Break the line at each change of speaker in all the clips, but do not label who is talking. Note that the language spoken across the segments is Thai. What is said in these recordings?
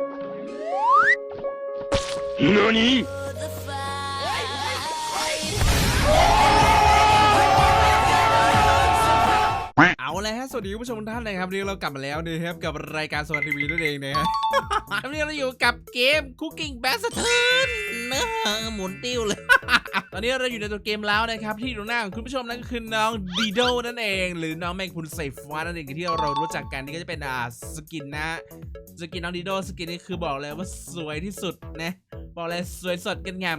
何
เอาเลยฮะ สวัสดีผู้ชมทุกท่านนะครับนี่เรากลับมาแล้วนะครับกับรายการสวัสดีวีนั่นเองนะฮะวันนี้เราอยู่กับเกม Cooking b a s t u r นะหมุนติ้วเลย ตอนนี้เราอยู่ในตัวเกมแล้วนะครับ ที่ตรงหน้าของคุณผู้ชมนั่นก็คือน้องดีโดนั่นเอง หรือน้องแมงพุนใส่ฟ้านั่นเองที่เรารู้จักกันนี่ก็จะเป็นอ่าสกินนะสกินน้องดีโดสกินนี้คือบอกเลยว่าสวยที่สุดนะบอกเลยสวยสดกันงาม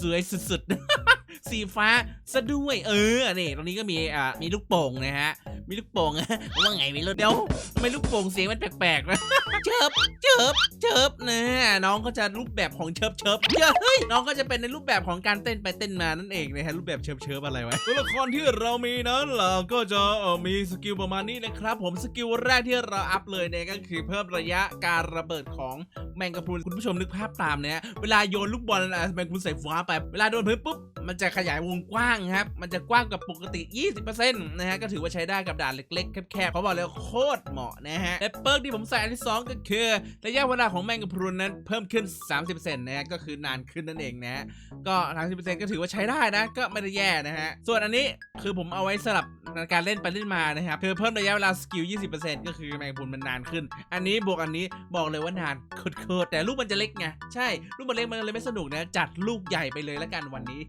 สวยสุดๆสีฟ้าซะด้วยเออนี่ตรงนี้ก็มีอ่ามีลูกโป่งนะฮะ มีลูกโป่งว่าไงไม่รู้เดี๋ยวทำไมลูกโป่งเสียงมันแปลกๆนะเชิบเชิบเชิบนะน้องก็จะรูปแบบของเชิบเชิบเฮ้ยน้องก็จะเป็นในรูปแบบของการเต้นไปเต้นมานั่นเองนะฮะรูปแบบเชิบเชิบอะไรวะตัวละครที่เรามีนั้นเราก็จะมีสกิลประมาณนี้นะครับ ผมสกิลแรกที่เราอัพเลยเนี่ยก็คือเพิ่มระยะการระเบิดของแมงกะพรุนคุณผู้ชมนึกภาพตามเนี่ยเวลาโยนลูกบอลแมงกะพรุนใส่ฟ้าไป เวลาโดนพื้นปุ๊บมันจะขยายวงกว้างครับมันจะกว้างกว่าปกติ 20%นะฮะก็ถือว่าใช้ได้กับด่านเล็กๆแคบๆเขาบอกเลยว่าโคตรเหมาะนะฮะและเปิร์กที่ผมใส่อันที่ 2 ก็คือ ระยะเวลาของแมงกะพรุนนั้นเพิ่มขึ้น 30%นะฮะก็คือนานขึ้นนั่นเองนะฮะก็30%ก็ถือว่าใช้ได้นะก็ไม่ได้แย่นะฮะส่วนอันนี้คือผมเอาไว้สลับการเล่นไปเล่นมานะครับคือเพิ่มระยะเวลาสกิล 20%ก็คือแมงกะพรุนมันนานขึ้น อันนี้บวกอันนี้บอกเลยว่านานโคตรๆแต่ลูกมันจะเล็กไงใช่ลูกมันเล็กมันเลยไม่สนุกนะจัดลูกใหญ่ไปเลยแล้วกันวันนี้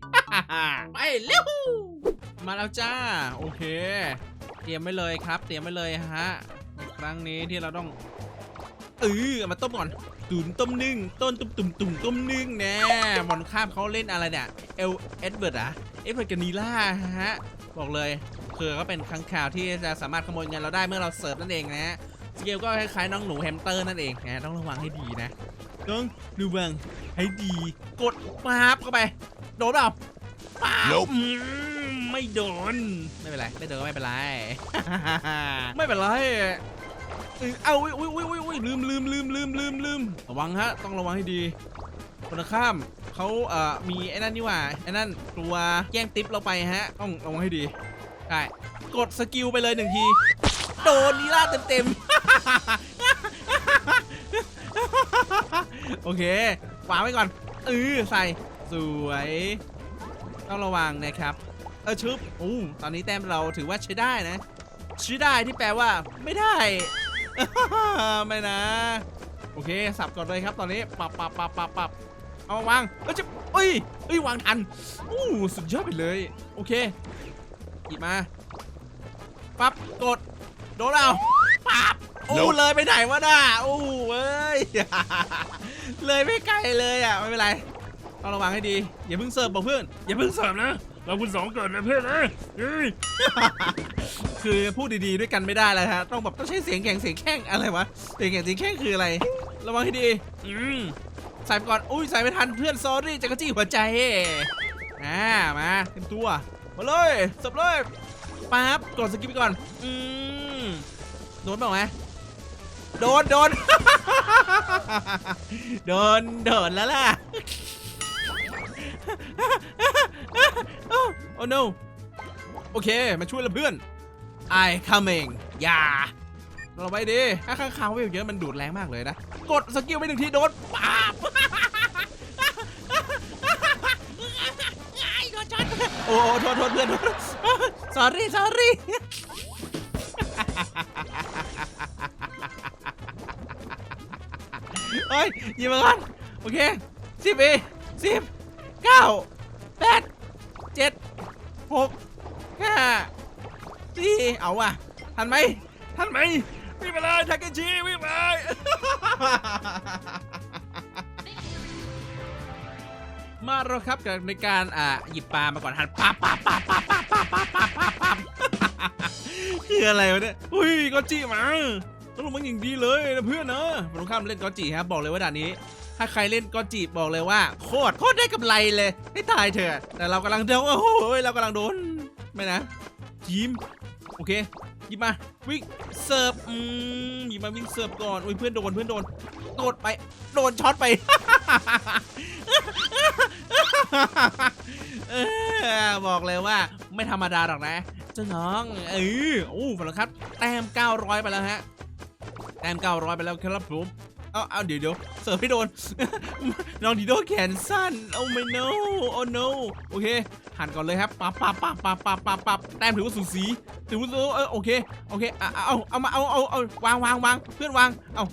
ไปเร็วมาแล้วจ้า โอเค เตรียมไว้เลยครับ เตรียมไว้เลยฮะ ครั้งนี้ที่เราต้องเออเอามาต้มก่อนตุนต้มนึ่งต้นตุ่มตุ่มตุ่มต้มนึ่งแน่บอลข้ามเขาเล่นอะไรเนี่ยเอลเอ็ดเวิร์ดอะเอ็ดเวิร์ดกับนีล่าฮะบอกเลยคือก็เป็นครั้งข่าวที่จะสามารถขโมยเงินเราได้เมื่อเราเสิร์ฟนั่นเองนะฮะสเกลก็คล้ายๆน้องหนูแฮมสเตอร์นั่นเองนะต้องระวังให้ดีนะต้องระวังให้ดีกดปั๊บเข้าไปโดนเปล่าปั๊บ
Nope
อืม ไม่โดน ไม่เป็นไร ไม่โดนก็ไม่เป็นไร ไม่เป็นไร เอ้ยเอาอุ้ยอุ้ยอุ้ยอุ้ยอุ้ยลืมลืมลืมลืมลืมลืมระวังฮะ ต้องระวังให้ดีคนละข้ามเขาเอ่อมีไอ้นั่นนี่หว่าไอ้นั่นตัวแย่งติ๊บเราไปฮะ ต้องระวังให้ดีใช่กดสกิลไปเลยหนึ่งที โดนนีล่าเต็มเต็มๆโอเควางไว้ก่อนเออใส่สวย ต้องระวังนะครับ เออชึบอู้ตอนนี้แต้มเราถือว่าใช้ได้นะใช้ได้ที่แปลว่า ไม่ได้ ไม่นะ โอเค สับก่อนเลยครับตอนนี้ปับปับปับปับปับเอามาวางเอ้ยจะเอ้ยเอ้ยวางทันอู้สุดยอดไปเลย โอเคหยิบมาปั๊บกดโดนเอาปั๊บโอ้
Nope
เลยไปไหนวะน่ะโอ้เอ้ยเลยไม่ไกลเลยอะไม่เป็นไรต้องระวังให้ดี อย่าเพิ่งเสิร์ฟบอกเพื่อนอย่าเพิ่งเสิร์ฟนะ เราคุณสองเกิดนะเพื่อนนะเฮ้ยคือพูดดีๆด้วยกันไม่ได้แล้วฮะต้องแบบต้องใช้เสียงแข่งเสียงแข่งอะไรวะเสียงแข่งเสียงแข่งคืออะไร ระวังให้ดีอืมใส่ไปก่อนอุ้ยใส่ไม่ทันเพื่อนซอรี่จักรจี้หัวใจอ่ามาเต็มตัวมาเลยสับเลยปั๊บกดสกิปไปก่อนอืมโดนเปล่าวะโดนโดนโดนโดนแล้วล่ะ oh no โอเค มาช่วยละเพื่อน I coming อย่าเราไปดิถ้าข้างคาวเวลเยอะมันดูดแรงมากเลยนะ กดสกิลไปหนึ่งทีโดนป๊าบโดนช็อตโอ้โทษโทษเพื่อน sorry sorry เฮ้ยยิงมาก่อนโอเคสิบเอสิบเก้าแปดเจ็ด หกห้าสี่เอาว่ะ ทันไหมทันไหมวิ่งไปเลยทาเกชิวิ่งไป มาแล้วครับกับในการอ่าหยิบปลามาก่อนหันปั๊บปั๊บปั๊บปั๊บปั๊บปั๊บปั๊บปั๊บปั๊บปั๊บคืออะไรวะเนี่ยอุ้ยก็จีมาต้องลงมันอย่างดีเลยนะเพื่อนเนอะตรงข้ามเล่นก็จีครับบอกเลยว่าด่านนี้ ถ้าใครเล่นก็จีบบอกเลยว่า โคตรโคตรได้กำไรเลยให้ตายเถอะ แต่เรากำลังเดาโอ้โหเรากำลังโดนไม่นะยิ้มโอเคหยิบมาวิ่งเสิร์ฟอืมหยิบมาวิ่งเสิร์ฟก่อนอุ้ยเพื่อนโดนเพื่อนโดนโดนไปโดนช็อตไปบอกเลยว่าไม่ธรรมดาหรอกนะเจ้าน้องเออโอ้ฝันครับ แต้ม900 ไปแล้วฮะ แต้ม900 ไปแล้วครับผม เอาเอาเดี๋ยวเดี๋ยวเสิร์ฟไม่โดน น้องดีโดแขนสั้น โอ้ไม่ no โอ้ no โอเค หันก่อนเลยครับปั๊บปั๊บปั๊บปั๊บปั๊บปั๊บปั๊บแต้มถือว่าสูสีถือว่าเออโอเค โอเคเอาเอาเอามาเอาเอาเอาวางวางวางเพื่อนวาง เอา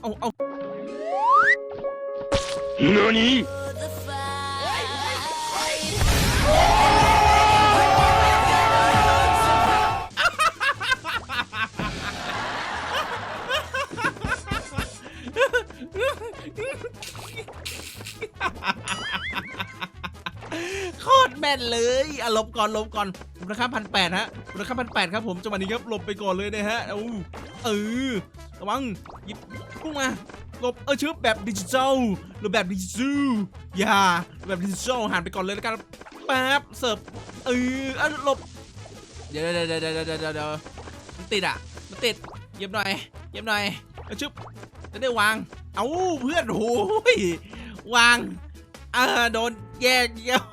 เอาเอา
何
โคตรแม่นเลยอะลบก่อนลบก่อนมูลค่าพันแปดฮะมูลค่าพันแปดครับผมจังหวะนี้ครับหลบไปก่อนเลยนะฮะเอาเออระวังหยิบพุ่งมาหลบเออชื่อแบบดิจิทัลหรือแบบดิจิทัลอย่าแบบดิจิทัลหันไปก่อนเลยแล้วกันแป๊บเสิร์ฟเอออะหลบเดี๋ยวเดี๋ยวเดี๋ยวเดี๋ยวเดี๋ยวมันติดอะมันติดเยียบหน่อยเยียบหน่อยเอาชึบจะได้วาง เอาเพื่อนโอ้ยวางเออโดนแยกเยี่ยว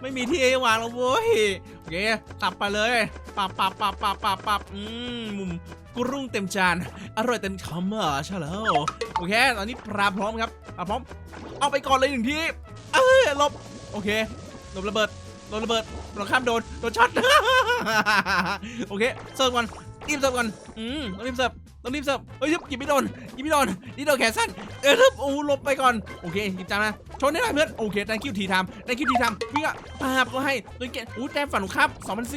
ไม่มีที่ให้วางแล้วเว้ยโอเคตับไปเลยปับปับปับปับปับปับอืมมุมกรุ้งเต็มจานอร่อยเต็มคำอะใช่แล้วโอเค ตอนนี้ปลาพร้อมครับปลาพร้อม เอาไปก่อนเลยหนึ่งทีเอ้ยลบโอเคลบระเบิดหลบระเบิดโดนข้ามโดนโดนช็อตโอเคเสิร์ฟก่อน รีบเสิร์ฟก่อนอืมต้องรีบเสิร์ฟต้องรีบเสิร์ฟเฮ้ยหยิบไม่โดนหยิบไม่โดนนี่โดนแขนสั้นเออโอ้หลบไปก่อนโอเคหยิบจานมาชนได้ไหมเพื่อนโอเค thank you ทีทำ thank you ทีทำวิ่งอะปาบก็ให้โดนแกอู้แต้มฝันของครับ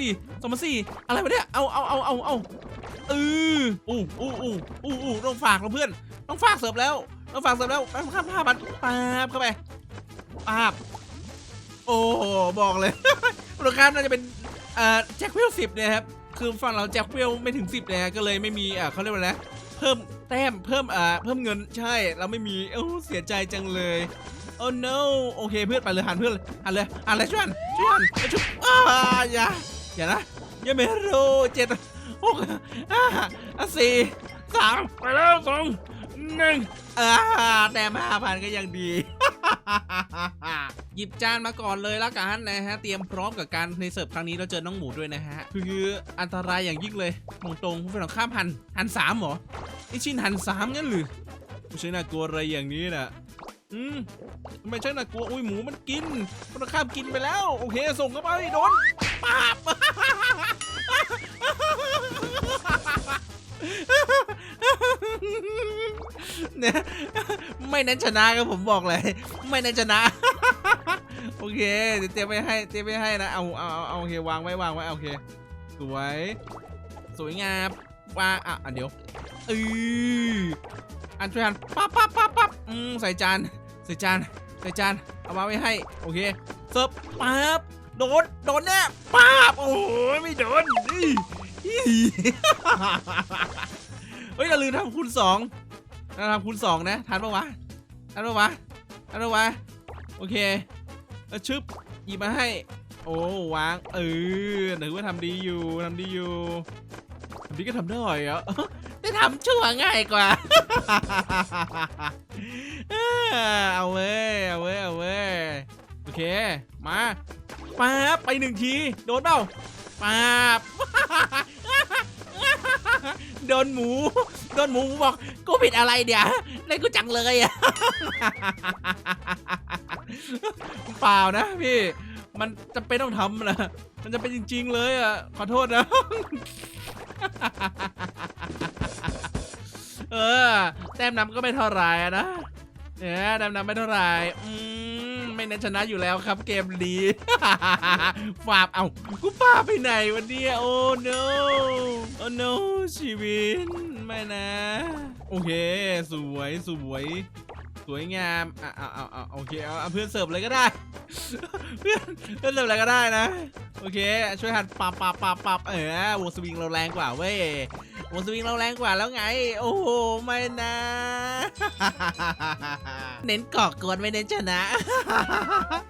2004 2004อะไรวะเนี่ยเอาเอาเอาเอาเอาเอออู้อู้อู้อู้อู้ต้องฝากเราเพื่อนต้องฝากเสิร์ฟแล้วต้องฝากเสิร์ฟแล้วแป๊บข้ามผ้ามันปาบเข้าไปปาบโอ้โหบอกเลยมูลค่าน่าจะเป็นเอ่อแจ็คเวลสิบเนี่ยครับ คือฝั่งเราแจ็คเวลไม่ถึงสิบเนี่ยก็เลยไม่มีอ่อเขาเรียกว่าอะไรนะเพิ่มแต้มเพิ่มอ่อเพิ่มเงินใช่เราไม่มีโอ้เสียใจจังเลยโอ้ no โอเคเพื่อนไปเลยหันเพื่อนเลยหันเลยหันเลยช่วยหันช่วยหันไปชุบอ้าอย่าอย่านะย่าเมโรเจ็ดหกห้าสี่สามไปแล้วสองหนึ่งอ่าแต้มห้าพันก็ยังดี หยิบจานมาก่อนเลยละกันนะฮะ เตรียมพร้อมกับการในเสิร์ฟครั้งนี้เราเจอน้องหมูด้วยนะฮะ คืออันตรายอย่างยิ่งเลยตรงตรงๆผู้เป็นของข้ามหันหันสามเหรอไอชินหันสามงั้นหรือไม่ใช่น่ากลัวอะไรอย่างนี้นะอืมไม่ใช่น่ากลัวอุ้ยหมูมันกินมันข้ามกินไปแล้ว โอเค ส่งเข้าไปโดนปาบ เนี่ยไม่นั้นชนะครับผมบอกเลย ไม่นั้นชนะ โอเคเดี๋ยวเตรียมไปให้เตรียมไปให้นะเอาเอาเอาเอาโอเควางไว้วางไว้โอเค สวย สวยงามวางอะอะเดี๋ยวเอออันช่วยอันปั๊บปั๊บปั๊บปั๊บอืมใส่จานใส่จานใส่จานเอามาไว้ให้โอเคเสิร์ฟปั๊บโดนโดนแน่ปั๊บโอ้โหไม่โดนอี้อี้เฮ้ยเราลืมทำคูณสอง เราทำคูณสองนะทันปะวะทันปะวะทันปะวะโอเคแล้วชึบหยิบมาให้ โอ้วางเออถือว่าทำดีอยู่ทำดีอยู่ทำดีก็ทำได้เหรอได้ทำชั่วง่ายกว่าเอาเว้ยเอาเว้ยเอาเว้ยโอเคมาป๊าไปหนึ่งทีโดนเปล่าป๊าบโดนหมู โดนหมูมูบอกกูผิดอะไรเดี๋ยวเล่นกูจังเลยอะเปล่านะพี่ มันจะเป็นต้องทำนะมันจะเป็นจริง ๆ เลยอะขอโทษนะ เออ แต้มนำก็ไม่เท่าไหร่อะนะเออแต้มนำไม่เท่าไหร่อืมไม่เน้นชนะอยู่แล้วครับเกมดีฝาบเอากูป้าไปไหนวันนี้โอ้ no โอ้ no ชีวิต ไม่นะ โอเค สวยสวยสวยงามอะเอาเอาเอาโอเคเอาเอาเพื่อนเสิร์ฟเลยก็ได้ เพื่อนเพื่อนเสิร์ฟอะไรก็ได้นะ โอเค ช่วยหันปับปับปับปับเออวงสวิงเราแรงกว่าเว้ย วงสวิงเราแรงกว่าแล้วไง โอ้โห ไม่นะ เน้นกอกวนไม่เน้นชนะ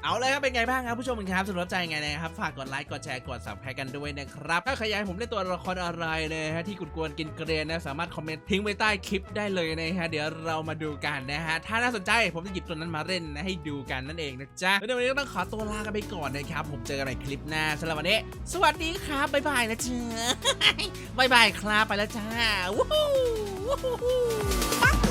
เอาเลยครับเป็นไงบ้างครับผู้ชมครับสำหรับใจไงนะครับ ฝากกดไลค์ กดแชร์ กด subscribe กันด้วยนะครับ ถ้าใครอยากให้ผมเล่นตัวละครอะไรนะฮะที่กุดกวนกินเกรียนนะสามารถคอมเมนต์ทิ้งไว้ใต้คลิปได้เลยนะฮะเดี๋ยวเรามาดูกันนะฮะถ้าน่าสนใจผมจะหยิบตัวนั้นมาเล่นนะให้ดูกันนั่นเองนะจ๊ะแล้ววันนี้ก็ต้องขอตัวลากันไปก่อนนะครับผมเจอกันในคลิปหน้าสำหรับวันนี้ สวัสดีครับบ๊ายบายนะจ๊ะบ๊ายบายครับไปแล้วจ้าวู้ฮู้วู้ฮู้